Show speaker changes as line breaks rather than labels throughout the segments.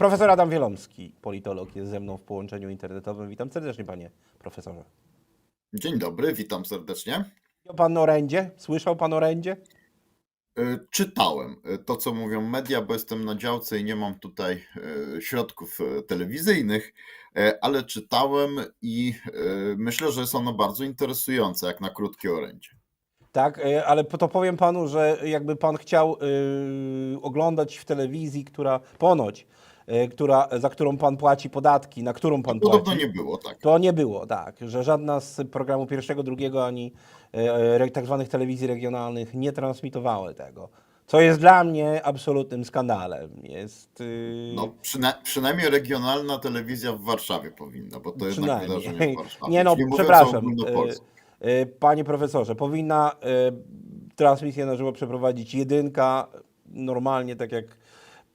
Profesor Adam Wielomski, politolog, jest ze mną w połączeniu internetowym. Witam serdecznie, panie profesorze.
Dzień dobry, witam serdecznie.
Widział pan orędzie? Słyszał pan orędzie?
Y, Czytałem y, to, co mówią media, bo jestem na działce i nie mam tutaj y, środków telewizyjnych, ale czytałem i myślę, że jest ono bardzo interesujące, jak na krótkie orędzie.
Tak, e, ale to powiem panu, że jakby pan chciał y, oglądać w telewizji, która ponoć, która, za którą pan płaci podatki, na którą pan
Podobno
płaci.
nie było tak.
To nie było, tak, że żadna z programu pierwszego, drugiego ani e, tak zwanych telewizji regionalnych nie transmitowały tego. Co jest dla mnie absolutnym skandalem. Jest. y,
No, przyna przynajmniej regionalna telewizja w Warszawie powinna, bo to
Przynajmniej.
wydarzenie w Warszawie.
Nie no, przepraszam. y, y, Panie profesorze, powinna transmisję na żywo przeprowadzić jedynka, normalnie, tak jak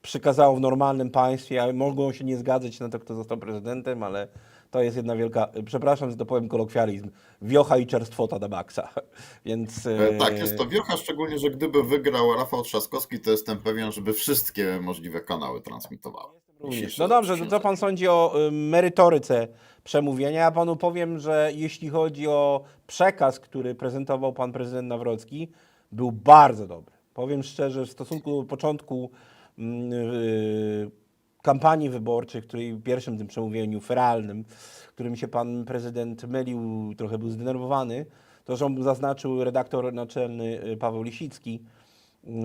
przykazało w normalnym państwie, a mogą się nie zgadzać na to, kto został prezydentem, ale to jest jedna wielka, przepraszam, że to powiem kolokwializm, wiocha i czerstwota na maksa. Więc...
E, Tak, jest to wiocha, szczególnie, że gdyby wygrał Rafał Trzaskowski, to jestem pewien, żeby wszystkie możliwe kanały transmitowały.
Również. No dobrze, to co pan sądzi o y, merytoryce przemówienia? Ja panu powiem, że jeśli chodzi o przekaz, który prezentował pan prezydent Nawrocki, był bardzo dobry. Powiem szczerze, w stosunku do początku kampanii wyborczej, której pierwszym tym przemówieniu feralnym, którym się pan prezydent mylił, trochę był zdenerwowany, to, że on zaznaczył redaktor naczelny y, Paweł Lisicki,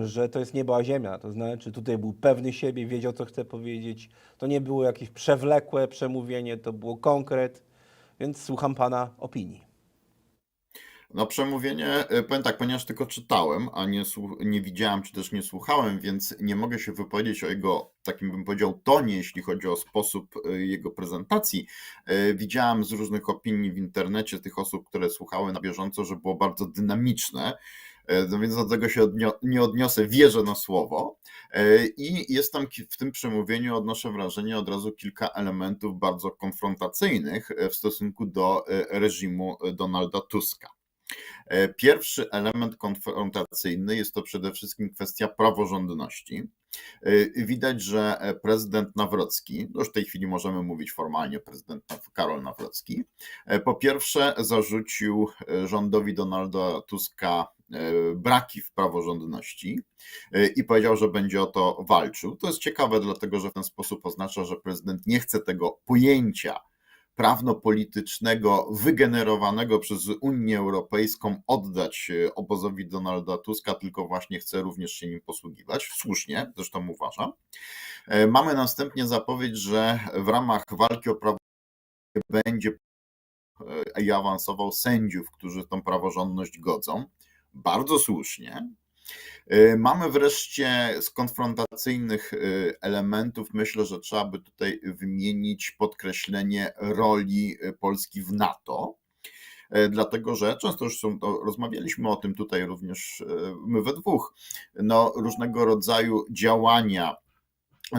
że to jest niebo a ziemia, to znaczy tutaj był pewny siebie, wiedział co chce powiedzieć. To nie było jakieś przewlekłe przemówienie, to było konkret, więc słucham pana opinii.
No przemówienie, e, powiem tak, ponieważ tylko czytałem, a nie, nie widziałem, czy też nie słuchałem, więc nie mogę się wypowiedzieć o jego, takim bym powiedział, tonie, jeśli chodzi o sposób e, jego prezentacji. E, Widziałem z różnych opinii w internecie tych osób, które słuchały na bieżąco, że było bardzo dynamiczne, no więc do tego się odnio- nie odniosę, wierzę na słowo. I jest tam w tym przemówieniu, odnoszę wrażenie, od razu kilka elementów bardzo konfrontacyjnych w stosunku do reżimu Donalda Tuska. E, Pierwszy element konfrontacyjny jest to przede wszystkim kwestia praworządności. E, Widać, że e, prezydent Nawrocki, no już w tej chwili możemy mówić formalnie prezydent Karol Nawrocki, po pierwsze zarzucił rządowi Donalda Tuska braki w praworządności i powiedział, że będzie o to walczył. To jest ciekawe, dlatego że w ten sposób oznacza, że prezydent nie chce tego pojęcia prawno-politycznego wygenerowanego przez Unię Europejską oddać e, obozowi Donalda Tuska, tylko właśnie chce również się nim posługiwać. Słusznie, zresztą uważam. E, Mamy następnie zapowiedź, że w ramach walki o prawo będzie e, i awansował sędziów, którzy tą praworządność godzą. Bardzo słusznie. E, Mamy wreszcie z konfrontacyjnych e, elementów, myślę, że trzeba by tutaj wymienić podkreślenie roli e, Polski w NATO. Dlatego, że często już są to, rozmawialiśmy o tym tutaj również my we dwóch, no, różnego rodzaju działania,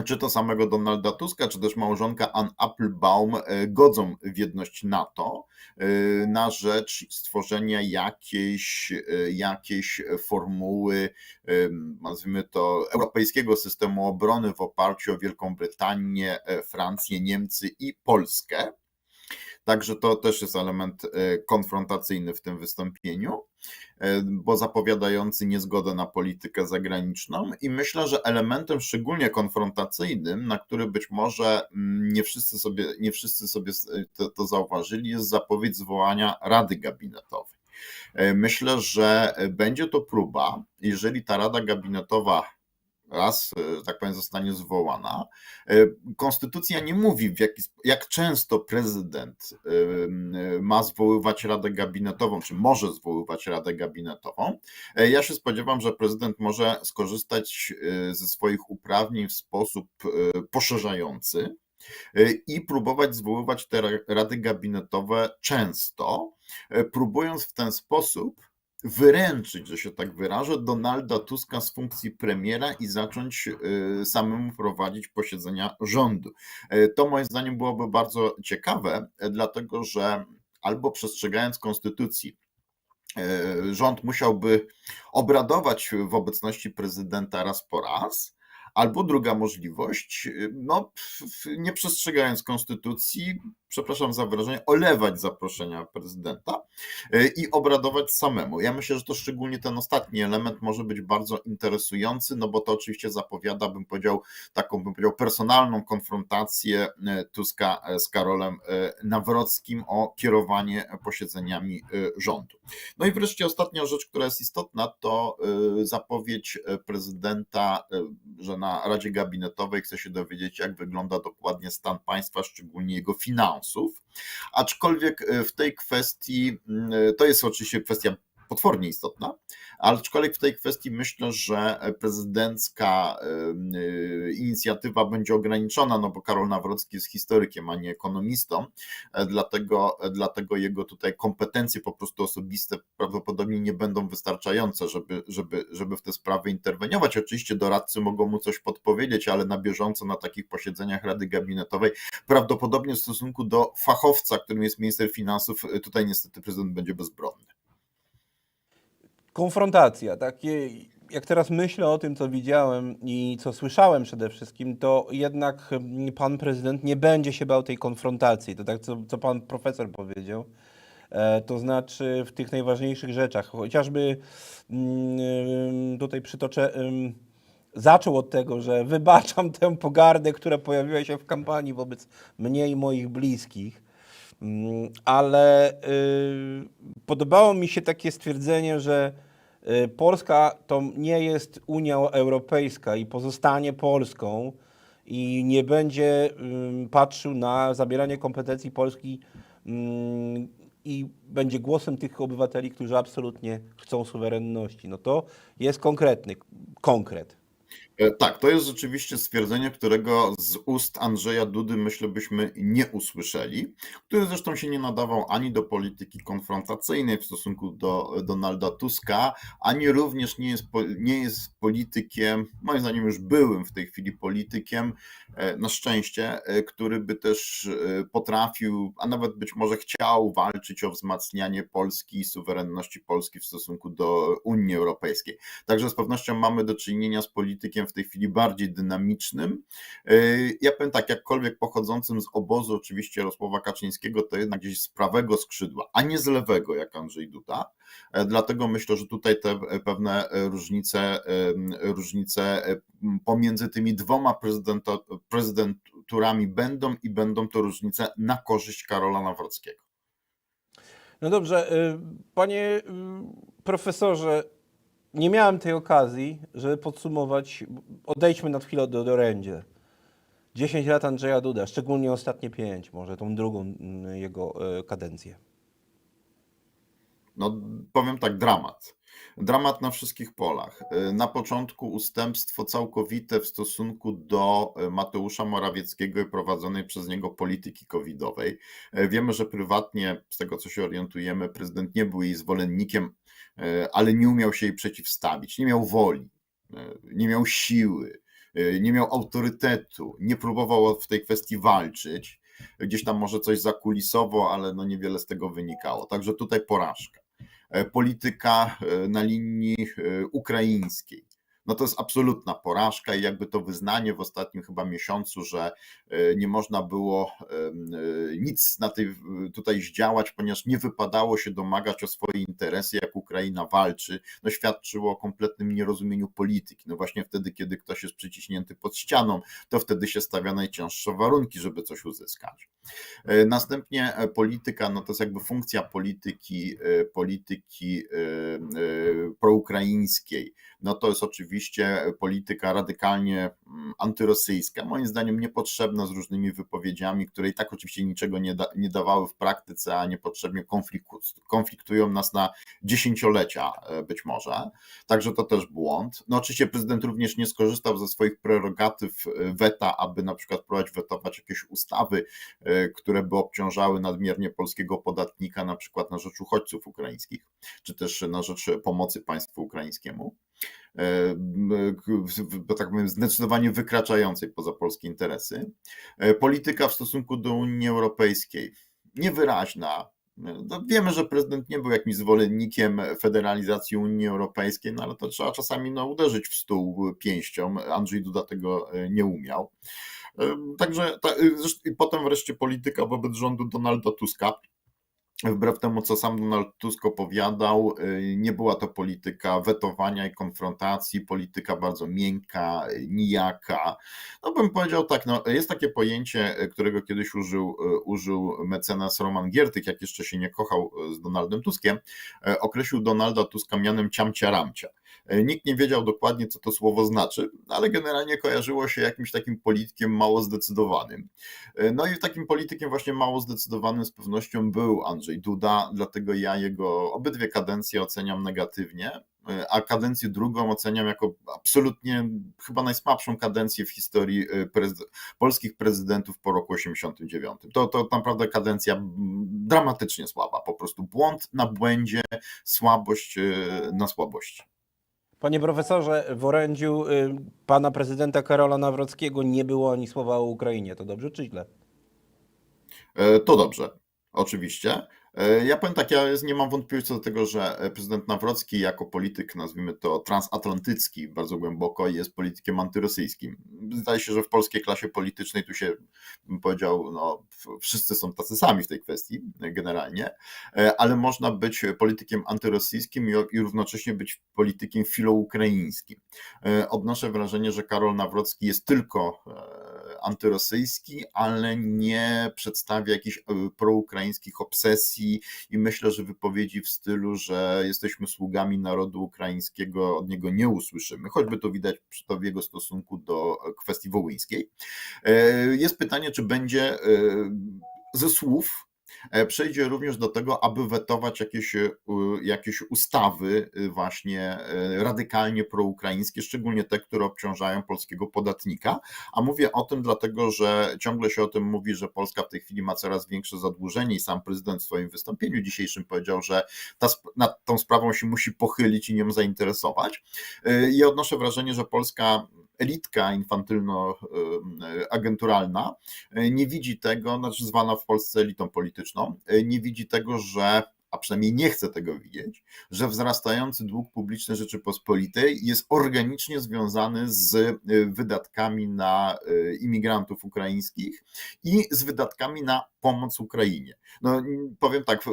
czy to samego Donalda Tuska, czy też małżonka Ann Applebaum e, godzą w jedność NATO e, na rzecz stworzenia jakiejś, e, jakiejś formuły, nazwijmy to, europejskiego systemu obrony w oparciu o Wielką Brytanię, Francję, Niemcy i Polskę. Także to też jest element konfrontacyjny w tym wystąpieniu, bo zapowiadający niezgodę na politykę zagraniczną. I myślę, że elementem szczególnie konfrontacyjnym, na który być może mm, nie wszyscy sobie, nie wszyscy sobie s- to, to zauważyli, jest zapowiedź zwołania Rady Gabinetowej. E, Myślę, że będzie to próba, jeżeli ta Rada Gabinetowa raz, e, tak powiem, zostanie zwołana. E, Konstytucja nie mówi, w jaki, jak często prezydent e, ma zwoływać Radę Gabinetową, czy może zwoływać Radę Gabinetową. Ja się spodziewam, że prezydent może skorzystać ze swoich uprawnień w sposób poszerzający i próbować zwoływać te ra- rady gabinetowe często, próbując w ten sposób wyręczyć, że się tak wyrażę, Donalda Tuska z funkcji premiera i zacząć y, samemu prowadzić posiedzenia rządu. Y, To moim zdaniem byłoby bardzo ciekawe, y, dlatego że albo przestrzegając konstytucji, rząd musiałby obradować w obecności prezydenta raz po raz, Albo druga możliwość, no, nie przestrzegając konstytucji, przepraszam za wyrażenie, olewać zaproszenia prezydenta e, i obradować samemu. Ja myślę, że to szczególnie ten ostatni element może być bardzo interesujący, no bo to oczywiście zapowiada, bym powiedział, taką, bym powiedział, personalną konfrontację e, Tuska z Karolem Nawrockim o kierowanie posiedzeniami rządu. No i wreszcie ostatnia rzecz, która jest istotna, to zapowiedź prezydenta, że na Radzie Gabinetowej chce się dowiedzieć, jak wygląda dokładnie stan państwa, szczególnie jego finansów. Aczkolwiek w tej kwestii, to jest oczywiście kwestia potwornie istotna, aczkolwiek w tej kwestii myślę, że prezydencka inicjatywa będzie ograniczona, no bo Karol Nawrocki jest historykiem, a nie ekonomistą, dlatego, dlatego jego tutaj kompetencje po prostu osobiste prawdopodobnie nie będą wystarczające, żeby, żeby, żeby w te sprawy interweniować. Oczywiście doradcy mogą mu coś podpowiedzieć, ale na bieżąco na takich posiedzeniach Rady Gabinetowej prawdopodobnie w stosunku do fachowca, którym jest minister finansów, tutaj niestety prezydent będzie bezbronny
konfrontacja, takie, jak teraz myślę o tym, co widziałem i co słyszałem przede wszystkim, to jednak pan prezydent nie będzie się bał tej konfrontacji. To tak, co, co pan profesor powiedział. E, to znaczy w tych najważniejszych rzeczach. Chociażby mm, tutaj przytoczę. Zaczął od tego, że wybaczam tę pogardę, która pojawiła się w kampanii wobec mnie i moich bliskich. Mm, ale y, podobało mi się takie stwierdzenie, że y, Polska to nie jest Unia Europejska i pozostanie Polską i nie będzie patrzył na zabieranie kompetencji Polski mm, i będzie głosem tych obywateli, którzy absolutnie chcą suwerenności. No to jest konkretny konkret.
E, tak, to jest rzeczywiście stwierdzenie, którego z ust Andrzeja Dudy myślę byśmy nie usłyszeli, który zresztą się nie nadawał ani do polityki konfrontacyjnej w stosunku do Donalda Tuska, ani również nie jest, nie jest politykiem, moim zdaniem już byłym w tej chwili politykiem, e, na szczęście, e, który by też potrafił, a nawet być może chciał walczyć o wzmacnianie Polski i suwerenności Polski w stosunku do Unii Europejskiej. Także z pewnością mamy do czynienia z politykiem, w tej chwili bardziej dynamicznym. E, ja powiem tak, jakkolwiek pochodzącym z obozu oczywiście Jarosława Kaczyńskiego, to jednak gdzieś z prawego skrzydła, a nie z lewego, jak Andrzej Duda. E, dlatego myślę, że tutaj te pewne różnice, różnice pomiędzy tymi dwoma prezydenturami będą i będą to różnice na korzyść Karola Nawrockiego.
No dobrze, y, panie y, profesorze, nie miałem tej okazji, żeby podsumować. Odejdźmy na chwilę do, do orędzie. 10 lat Andrzeja Duda, szczególnie ostatnie 5, może tą drugą mm, jego e, kadencję.
No, powiem tak, dramat. Dramat na wszystkich polach. E, na początku ustępstwo całkowite w stosunku do e, Mateusza Morawieckiego i prowadzonej przez niego polityki covidowej. Wiemy, że prywatnie, z tego co się orientujemy, prezydent nie był jej zwolennikiem ale nie umiał się jej przeciwstawić, nie miał woli, e, nie miał siły, e, nie miał autorytetu, nie próbował w tej kwestii walczyć. Gdzieś tam może coś zakulisowo, ale no niewiele z tego wynikało. Także tutaj porażka. Polityka na linii ukraińskiej no to jest absolutna porażka i jakby to wyznanie w ostatnim chyba miesiącu, że e, nie można było e, nic na tej, tutaj zdziałać, ponieważ nie wypadało się domagać o swoje interesy, jak Ukraina walczy, no świadczyło o kompletnym nierozumieniu polityki. No właśnie wtedy, kiedy ktoś jest przyciśnięty pod ścianą, to wtedy się stawia najcięższe warunki, żeby coś uzyskać. E, następnie polityka, no to jest jakby funkcja polityki, polityki proukraińskiej, no to jest oczywiście polityka radykalnie mm, antyrosyjska, moim zdaniem niepotrzebna z różnymi wypowiedziami, które i tak oczywiście niczego nie, da, nie dawały w praktyce, a niepotrzebnie konfliktują nas na dziesięciolecia e, być może. Także to też błąd. No oczywiście prezydent również nie skorzystał ze swoich prerogatyw e, weta, aby na przykład próbować wetować jakieś ustawy, e, które by obciążały nadmiernie polskiego podatnika, na przykład na rzecz uchodźców ukraińskich, czy też na rzecz pomocy państwu ukraińskiemu. E, tak powiem, zdecydowanie wykraczającej poza polskie interesy. E, polityka w stosunku do Unii Europejskiej niewyraźna, No, wiemy, że prezydent nie był jakimś zwolennikiem federalizacji Unii Europejskiej, no ale to trzeba czasami no, uderzyć w stół pięścią. Andrzej Duda tego e, nie umiał. E, Także ta, potem wreszcie polityka wobec rządu Donalda Tuska. Wbrew temu, co sam Donald Tusk opowiadał, y, nie była to polityka wetowania i konfrontacji, polityka bardzo miękka, y, nijaka. No bym powiedział tak, no, jest takie pojęcie, y, którego kiedyś użył, użył mecenas Roman Giertych, jak jeszcze się nie kochał z Donaldem Tuskiem, określił Donalda Tuska mianem ciamcia ramcia. Y, Nikt nie wiedział dokładnie, co to słowo znaczy, ale generalnie kojarzyło się jakimś takim politykiem mało zdecydowanym. No i takim politykiem właśnie mało zdecydowanym z pewnością był Andrzej Duda, dlatego ja jego obydwie kadencje oceniam negatywnie, a kadencję drugą oceniam jako absolutnie chyba najsłabszą kadencję w historii prezy- polskich prezydentów po roku 89. To, to naprawdę kadencja dramatycznie słaba, po prostu błąd na błędzie, słabość na słabości.
Panie profesorze, w orędziu y, pana prezydenta Karola Nawrockiego nie było ani słowa o Ukrainie. To dobrze czy źle?
E, To dobrze, oczywiście. E, Ja powiem tak, ja nie mam wątpliwości co do tego, że e, prezydent Nawrocki jako polityk, nazwijmy to transatlantycki bardzo głęboko, jest politykiem antyrosyjskim. Zdaje się, że w polskiej klasie politycznej tu się, bym powiedział, no, wszyscy są tacy sami w tej kwestii e, generalnie, ale można być politykiem antyrosyjskim i, równocześnie być politykiem filoukraińskim. Odnoszę wrażenie, że Karol Nawrocki jest tylko antyrosyjski, ale nie przedstawia jakichś e, proukraińskich obsesji i myślę, że wypowiedzi w stylu, że jesteśmy sługami narodu ukraińskiego od niego nie usłyszymy, choćby to widać to w jego stosunku do kwestii wołyńskiej. E, Jest pytanie, czy będzie e, ze słów e, przejdzie również do tego, aby wetować jakieś, e, jakieś ustawy e, właśnie e, radykalnie proukraińskie, szczególnie te, które obciążają polskiego podatnika. A mówię o tym dlatego, że ciągle się o tym mówi, że Polska w tej chwili ma coraz większe zadłużenie i sam prezydent w swoim wystąpieniu dzisiejszym powiedział, że ta, nad tą sprawą się musi pochylić i nią zainteresować. E, I odnoszę wrażenie, że polska elitka infantylno-agenturalna e, nie widzi tego, znaczy zwana w Polsce elitą polityczną, e, nie widzi tego, że a przynajmniej nie chce tego widzieć, że wzrastający dług publiczny Rzeczypospolitej jest organicznie związany z e, wydatkami na imigrantów ukraińskich i z wydatkami na pomoc Ukrainie. No, powiem tak,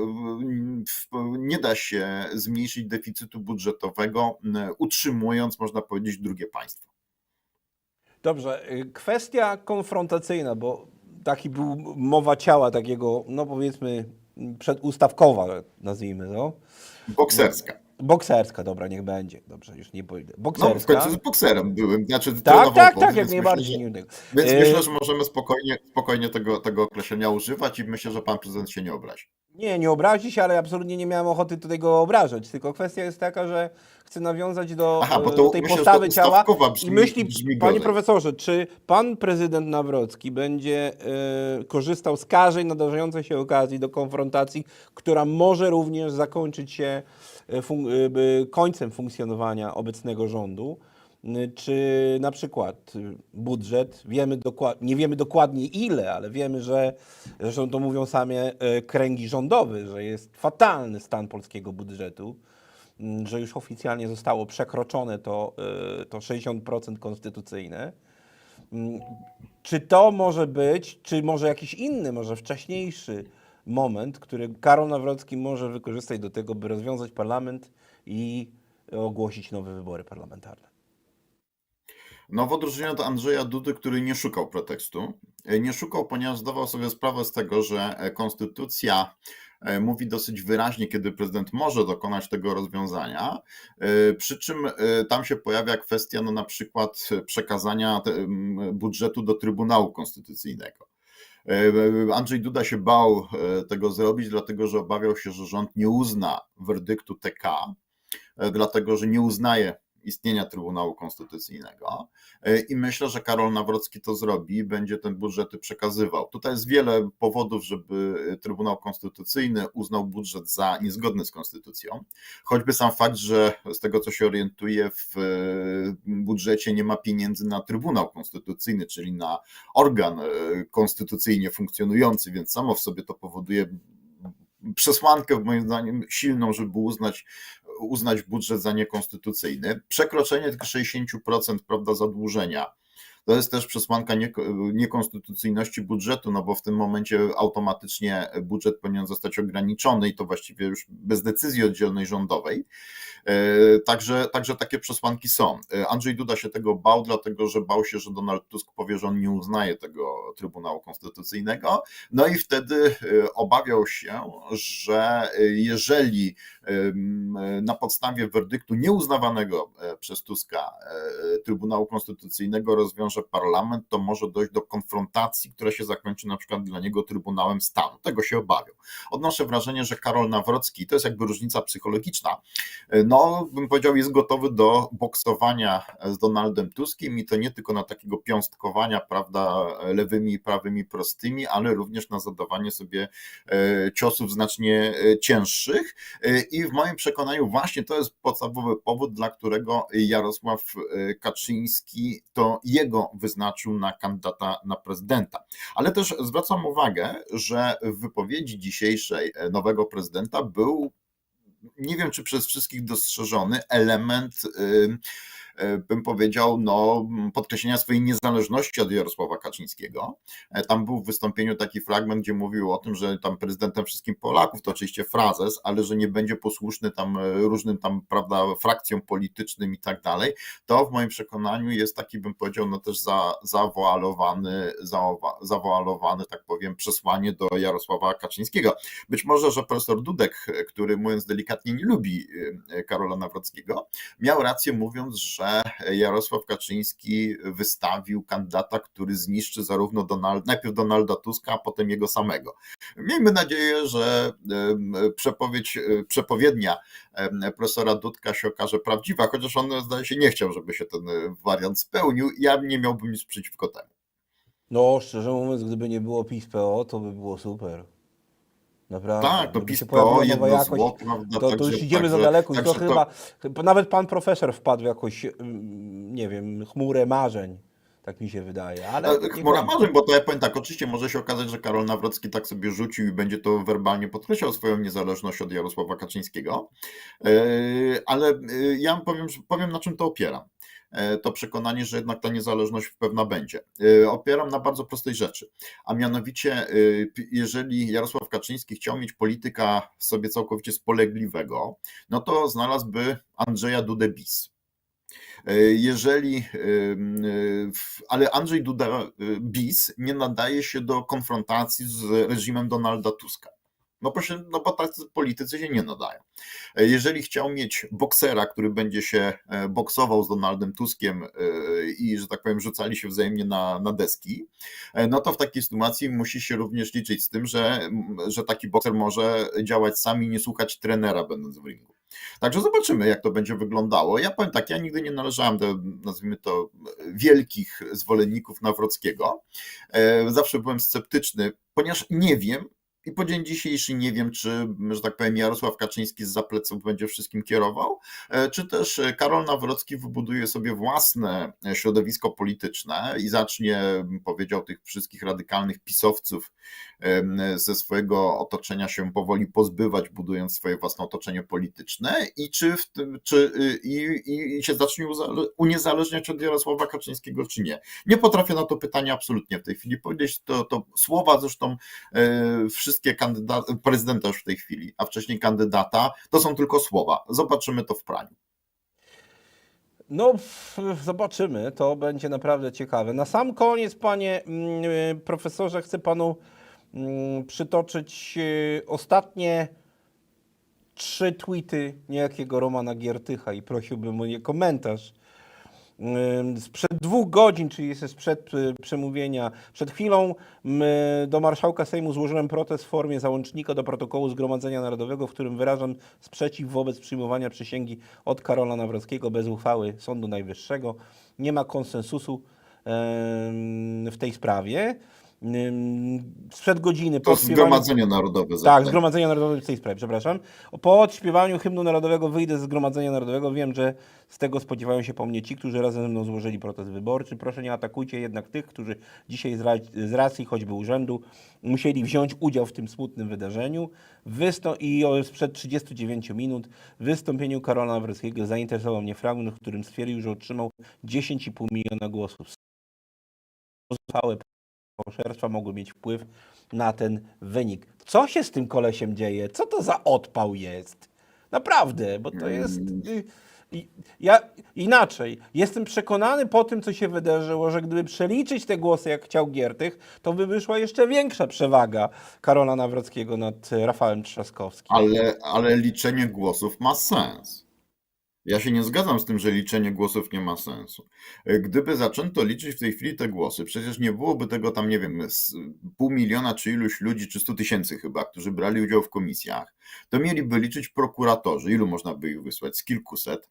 nie da się zmniejszyć deficytu budżetowego, utrzymując, można powiedzieć, drugie państwo.
Dobrze, y, kwestia konfrontacyjna, bo taki był mowa ciała takiego, no powiedzmy, przedustawkowa, nazwijmy to.
Bokserska.
Bokserska, dobra, niech będzie. Dobrze, już nie pójdę.
No, w
Bokserska.
końcu z bokserem byłem, znaczy
tak, tak,
boks,
tak, jak najbardziej.
Więc
E,
myślę, że możemy spokojnie, spokojnie tego, tego określenia używać i myślę, że pan prezydent się nie obrazi.
Nie, nie obrazi się, ale absolutnie nie miałem ochoty tutaj go obrażać. Tylko kwestia jest taka, że chcę nawiązać do
Aha,
e, tej
myślę,
postawy ciała
ustawkowa
i
brzmi-
myśli,
brzmi
panie profesorze, czy pan prezydent Nawrocki będzie e, korzystał z każdej nadarzającej się okazji do konfrontacji, która może również zakończyć się e, fun- e, końcem funkcjonowania obecnego rządu? Czy na przykład budżet, wiemy dokład, nie wiemy dokładnie ile, ale wiemy, że zresztą to mówią same e, kręgi rządowe, że jest fatalny stan polskiego budżetu, że już oficjalnie zostało przekroczone to, e, to 60% konstytucyjne. Czy to może być, czy może jakiś inny, może wcześniejszy moment, który Karol Nawrocki może wykorzystać do tego, by rozwiązać parlament i ogłosić nowe wybory parlamentarne?
No w odróżnieniu od Andrzeja Dudy, który nie szukał pretekstu. E, Nie szukał, ponieważ zdawał sobie sprawę z tego, że e, konstytucja e, mówi dosyć wyraźnie, kiedy prezydent może dokonać tego rozwiązania, przy czym tam się pojawia kwestia no, na przykład przekazania budżetu do Trybunału Konstytucyjnego. Andrzej Duda się bał tego zrobić, dlatego że obawiał się, że rząd nie uzna werdyktu TK, dlatego że nie uznaje istnienia Trybunału Konstytucyjnego E, i myślę, że Karol Nawrocki to zrobi i będzie ten budżety przekazywał. Tutaj jest wiele powodów, żeby Trybunał Konstytucyjny uznał budżet za niezgodny z konstytucją, choćby sam fakt, że z tego co się orientuję w e, budżecie nie ma pieniędzy na Trybunał Konstytucyjny, czyli na organ e, konstytucyjnie funkcjonujący, więc samo w sobie to powoduje przesłankę, moim zdaniem, silną, żeby uznać, uznać budżet za niekonstytucyjny. Przekroczenie tylko 60% prawda, zadłużenia. To jest też przesłanka nieko- niekonstytucyjności budżetu, no bo w tym momencie automatycznie budżet powinien zostać ograniczony i to właściwie już bez decyzji oddzielnej rządowej. E, Także, także takie przesłanki są. E, Andrzej Duda się tego bał, dlatego że bał się, że Donald Tusk powie, że on nie uznaje tego Trybunału Konstytucyjnego. No i wtedy e, obawiał się, że jeżeli na podstawie werdyktu nieuznawanego e, przez Tuska e, Trybunału Konstytucyjnego rozwiąże parlament, to może dojść do konfrontacji, która się zakończy na przykład dla niego Trybunałem Stanu. Tego się obawiał. Odnoszę wrażenie, że Karol Nawrocki, to jest jakby różnica psychologiczna, no bym powiedział, jest gotowy do boksowania z Donaldem Tuskiem i to nie tylko na takiego piąstkowania, prawda, lewymi i prawymi prostymi, ale również na zadawanie sobie e, ciosów znacznie e, cięższych E, i w moim przekonaniu właśnie to jest podstawowy powód, dla którego Jarosław e, Kaczyński to jego wyznaczył na kandydata na prezydenta. Ale też zwracam uwagę, że w wypowiedzi dzisiejszej e, nowego prezydenta był nie wiem, czy przez wszystkich dostrzeżony element, y, y, bym powiedział, no, podkreślenia swojej niezależności od Jarosława Kaczyńskiego. E, Tam był w wystąpieniu taki fragment, gdzie mówił o tym, że tam prezydentem wszystkim Polaków, to oczywiście frazes, ale że nie będzie posłuszny tam e, różnym tam, prawda, frakcjom politycznym i tak dalej. To w moim przekonaniu jest taki, bym powiedział, no też za, zawoalowany, zawoa- zawoalowany, tak powiem, przesłanie do Jarosława Kaczyńskiego. Być może, że profesor Dudek, który mówiąc delikatnie nie lubi Karola Nawrockiego, miał rację mówiąc, że Jarosław Kaczyński wystawił kandydata, który zniszczy zarówno Donald, najpierw Donalda Tuska, a potem jego samego. Miejmy nadzieję, że przepowiedź, przepowiednia profesora Dudka się okaże prawdziwa, chociaż on zdaje się nie chciał, żeby się ten wariant spełnił. Ja nie miałbym nic przeciwko temu.
No, szczerze mówiąc, gdyby nie było PiS-PO, to by było super. Naprawdę.
Tak, to
Gdyby
PiS
się
PO,
pojawiła nowa
jedno
jakość,
zło, prawda?
To, to już idziemy za
także-
daleko i to chyba, nawet pan profesor wpadł w jakąś, nie wiem, chmurę marzeń. Tak mi się wydaje. Ale nie
Chmura marzeń, bo to ja powiem tak, oczywiście może się okazać, że Karol Nawrocki tak sobie rzucił i będzie to werbalnie podkreślał swoją niezależność od Jarosława Kaczyńskiego, E, ale e, ja powiem, powiem na czym to opieram. E, To przekonanie, że jednak ta niezależność pewna będzie. E, Opieram na bardzo prostej rzeczy, a mianowicie, e, jeżeli Jarosław Kaczyński chciał mieć polityka sobie całkowicie spolegliwego, no to znalazłby Andrzeja Dudę bis. E, Jeżeli, ale Andrzej Duda bis nie nadaje się do konfrontacji z reżimem Donalda Tuska. No, proszę, no bo tacy politycy się nie nadają. E, Jeżeli chciał mieć boksera, który będzie się e, boksował z Donaldem Tuskiem e, i, że tak powiem, rzucali się wzajemnie na, na deski, no to w takiej sytuacji musi się również liczyć z tym, że, że taki bokser może działać sam i nie słuchać trenera, będąc w ringu. Także zobaczymy, jak to będzie wyglądało. Ja powiem tak, ja nigdy nie należałem do, nazwijmy to, wielkich zwolenników Nawrockiego. Zawsze byłem sceptyczny, ponieważ nie wiem, i po dzień dzisiejszy nie wiem, czy, że tak powiem, Jarosław Kaczyński z pleców będzie wszystkim kierował, e, czy też e, Karol Nawrocki wybuduje sobie własne e, środowisko polityczne i zacznie, powiedział, tych wszystkich radykalnych pisowców ze swojego otoczenia się powoli pozbywać, budując swoje własne otoczenie polityczne i czy, w tym, czy y, i, i, się zacznie uniezależniać od Jarosława Kaczyńskiego, czy nie. Nie potrafię na to pytanie absolutnie w tej chwili powiedzieć. To, to słowa zresztą e, wszystkie kandydata, prezydenta już w tej chwili, a wcześniej kandydata, to są tylko słowa. Zobaczymy to w praniu.
No, zobaczymy. To będzie naprawdę ciekawe. Na sam koniec, panie mm, y, profesorze, chcę panu mm, przytoczyć y, ostatnie trzy tweety niejakiego Romana Giertycha i prosiłbym o nie komentarz. Sprzed dwóch godzin, czyli jest sprzed y, przemówienia, przed chwilą do marszałka Sejmu złożyłem protest w formie załącznika do protokołu Zgromadzenia Narodowego, w którym wyrażam sprzeciw wobec przyjmowania przysięgi od Karola Nawrockiego bez uchwały Sądu Najwyższego. Nie ma konsensusu w tej sprawie. Sprzed godziny
To Zgromadzenie Narodowe.
tak,
zapewne.
Zgromadzenia Narodowego w tej sprawie, przepraszam. Po odśpiewaniu hymnu narodowego wyjdę ze Zgromadzenia Narodowego. Wiem, że z tego spodziewają się po mnie ci, którzy razem ze mną złożyli protest wyborczy. Proszę nie atakujcie jednak tych, którzy dzisiaj z, ra- z racji choćby urzędu musieli wziąć udział w tym smutnym wydarzeniu. Wystą- I sprzed 39 minut w wystąpieniu Karola Nawrockiego zainteresował mnie fragment, w którym stwierdził, że otrzymał 10,5 miliona głosów. Pozostałe fałszerstwa mogły mieć wpływ na ten wynik. Co się z tym kolesiem dzieje? Co to za odpał jest? Naprawdę, bo to jest. y, Ja inaczej. Jestem przekonany po tym, co się wydarzyło, że gdyby przeliczyć te głosy, jak chciał Giertych, to by wyszła jeszcze większa przewaga Karola Nawrockiego nad y, Rafałem Trzaskowskim.
Ale, ale liczenie głosów ma sens. Ja się nie zgadzam z tym, że liczenie głosów nie ma sensu. Gdyby zaczęto liczyć w tej chwili te głosy, przecież nie byłoby tego tam, nie wiem, pół miliona czy iluś ludzi, czy stu tysięcy chyba, którzy brali udział w komisjach, to mieliby liczyć prokuratorzy. Ilu można by ich wysłać? Z kilkuset.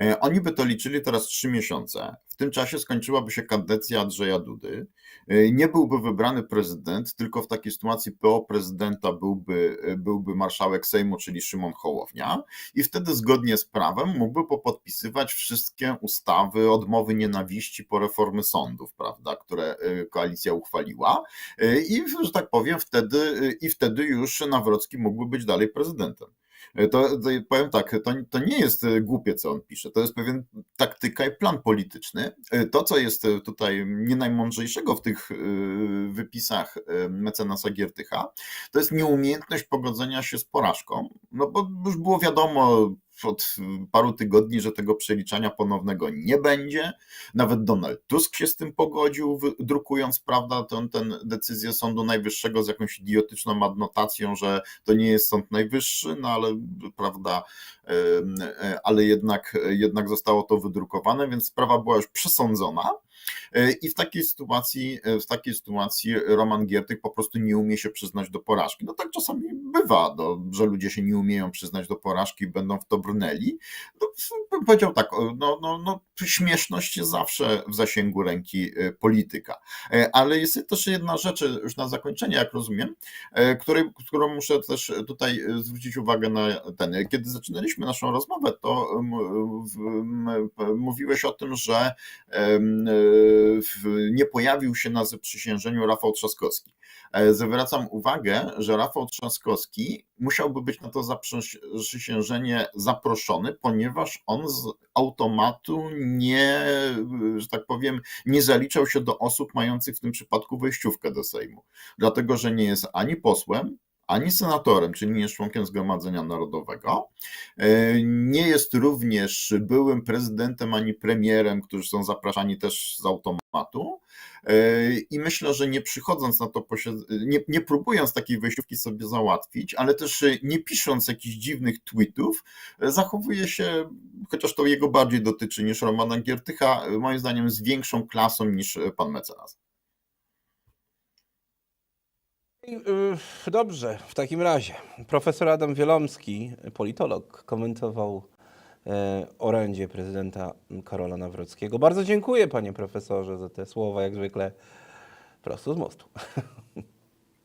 E, Oni by to liczyli teraz trzy miesiące. W tym czasie skończyłaby się kadencja Andrzeja Dudy. E, Nie byłby wybrany prezydent, tylko w takiej sytuacji PO prezydenta byłby, e, byłby marszałek Sejmu, czyli Szymon Hołownia i wtedy zgodnie z prawem mógłby popodpisywać wszystkie ustawy odmowy nienawiści po reformy sądów, prawda, które koalicja uchwaliła i, że tak powiem, wtedy i wtedy już Nawrocki mógłby być dalej prezydentem. Y, To, to powiem tak, to, to nie jest y, głupie, co on pisze, to jest pewien taktyka i plan polityczny. Y, To, co jest tutaj nie najmądrzejszego w tych wypisach mecenasa Giertycha, to jest nieumiejętność pogodzenia się z porażką, no bo już było wiadomo od paru tygodni, że tego przeliczania ponownego nie będzie. Nawet Donald Tusk się z tym pogodził, drukując, prawda, tę decyzję Sądu Najwyższego z jakąś idiotyczną adnotacją, że to nie jest Sąd Najwyższy, no ale prawda, e, ale jednak, jednak zostało to wydrukowane, więc sprawa była już przesądzona. E, I w takiej sytuacji, e, w takiej sytuacji Roman Giertych po prostu nie umie się przyznać do porażki. No tak czasami bywa, że ludzie się nie umieją przyznać do porażki będą w to brnęli. No, bym powiedział tak, no, no, no, śmieszność jest zawsze w zasięgu ręki e, polityka. Ale jest też jedna rzecz, już na zakończenie, jak rozumiem, której, którą muszę też tutaj zwrócić uwagę na ten. Kiedy zaczynaliśmy naszą rozmowę, to mówiłeś o tym, że nie pojawił się na zaprzysiężeniu Rafał Trzaskowski. E, Zwracam uwagę, że Rafał Trzaskowski musiałby być na to zaprzysiężenie zaproszony, ponieważ on z automatu nie, że tak powiem, nie zaliczał się do osób mających w tym przypadku wejściówkę do Sejmu. Dlatego, że nie jest ani posłem, ani senatorem, czyli nie jest członkiem Zgromadzenia Narodowego. E, Nie jest również byłym prezydentem ani premierem, którzy są zapraszani też z automatu. E, I myślę, że nie przychodząc na to posiedzenie, nie, nie próbując takiej wejściówki sobie załatwić, ale też e, nie pisząc jakichś dziwnych tweetów, zachowuje się, chociaż to jego bardziej dotyczy niż Romana Giertycha, moim zdaniem z większą klasą niż pan mecenas.
I, y, Dobrze, w takim razie. Profesor Adam Wielomski, politolog, komentował e, orędzie prezydenta Karola Nawrockiego. Bardzo dziękuję, panie profesorze, za te słowa, jak zwykle prosto z mostu.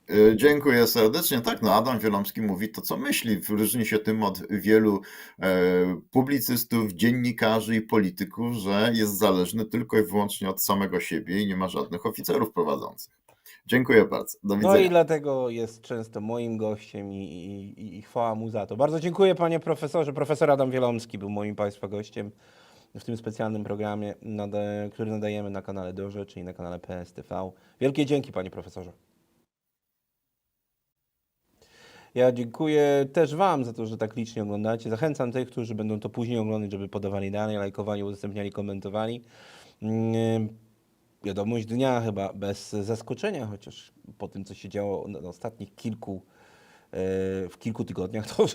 E, Dziękuję serdecznie. Tak, no Adam Wielomski mówi to, co myśli. Różni się tym od wielu e, publicystów, dziennikarzy i polityków, że jest zależny tylko i wyłącznie od samego siebie i nie ma żadnych oficerów prowadzących. Dziękuję bardzo. Do
No
widzenia.
i dlatego jest często moim gościem i, i, i chwała mu za to. Bardzo dziękuję, panie profesorze. Profesor Adam Wielomski był moim państwa gościem w tym specjalnym programie, który nadajemy na kanale Dorze, czyli na kanale PSTV. Wielkie dzięki, panie profesorze. Ja dziękuję też Wam za to, że tak licznie oglądacie. Zachęcam tych, którzy będą to później oglądać, żeby podawali dalej, lajkowali, udostępniali, komentowali. Wiadomość dnia chyba bez zaskoczenia, chociaż po tym, co się działo na ostatnich kilku, e, w kilku tygodniach, to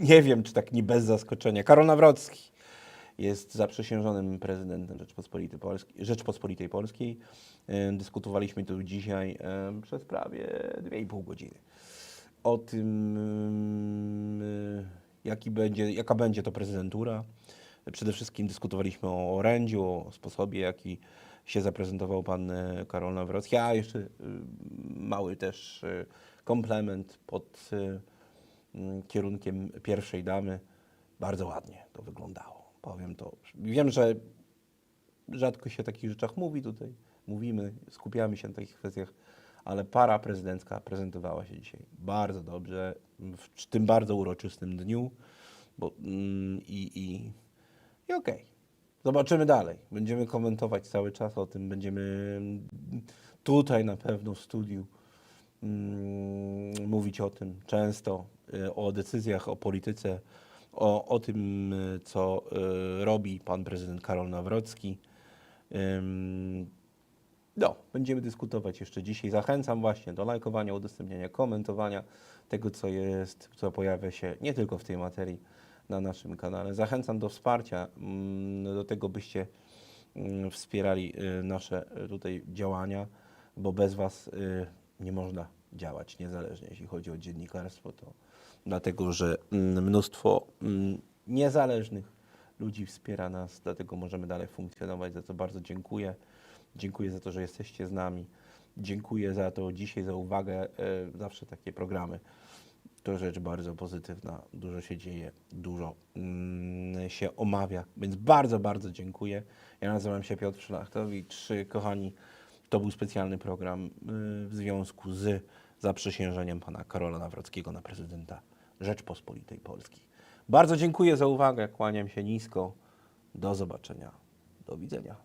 nie wiem, czy tak nie bez zaskoczenia. Karol Nawrocki jest zaprzysiężonym prezydentem Rzeczpospolitej Polskiej. Rzeczpospolitej Polskiej. E, Dyskutowaliśmy tu dzisiaj e, przez prawie 2,5 godziny o tym, jaki będzie, jaka będzie to prezydentura. Przede wszystkim dyskutowaliśmy o orędziu, o sposobie, jaki się zaprezentował pan e, Karol Nawrocki. A jeszcze y, mały też y, komplement pod y, mm, kierunkiem pierwszej damy. Bardzo ładnie to wyglądało. Powiem to. Wiem, że rzadko się o takich rzeczach mówi tutaj. Mówimy, skupiamy się na takich kwestiach, ale para prezydencka prezentowała się dzisiaj bardzo dobrze, w tym bardzo uroczystym dniu. Bo, mm, I i, i okej. Zobaczymy dalej. Będziemy komentować cały czas o tym. Będziemy tutaj na pewno w studiu mm, mówić o tym często, y, o decyzjach, o polityce, o, o tym, y, co y, robi pan prezydent Karol Nawrocki. No, będziemy dyskutować jeszcze dzisiaj. Zachęcam właśnie do lajkowania, udostępniania, komentowania tego, co jest, co pojawia się nie tylko w tej materii na naszym kanale. Zachęcam do wsparcia, mm, do tego, byście mm, wspierali y, nasze y, tutaj działania, bo bez Was y, nie można działać niezależnie, jeśli chodzi o dziennikarstwo, to dlatego, że mm, mnóstwo niezależnych ludzi wspiera nas, dlatego możemy dalej funkcjonować, za co bardzo dziękuję. Dziękuję za to, że jesteście z nami. Dziękuję za to dzisiaj, za uwagę. Zawsze takie programy to rzecz bardzo pozytywna. Dużo się dzieje, dużo mm, się omawia, więc bardzo, bardzo dziękuję. Ja nazywam się Piotr Szlachtowicz. Kochani, to był specjalny program y, w związku z zaprzysiężeniem pana Karola Nawrockiego na prezydenta Rzeczpospolitej Polskiej. Bardzo dziękuję za uwagę, kłaniam się nisko. Do zobaczenia. Do widzenia.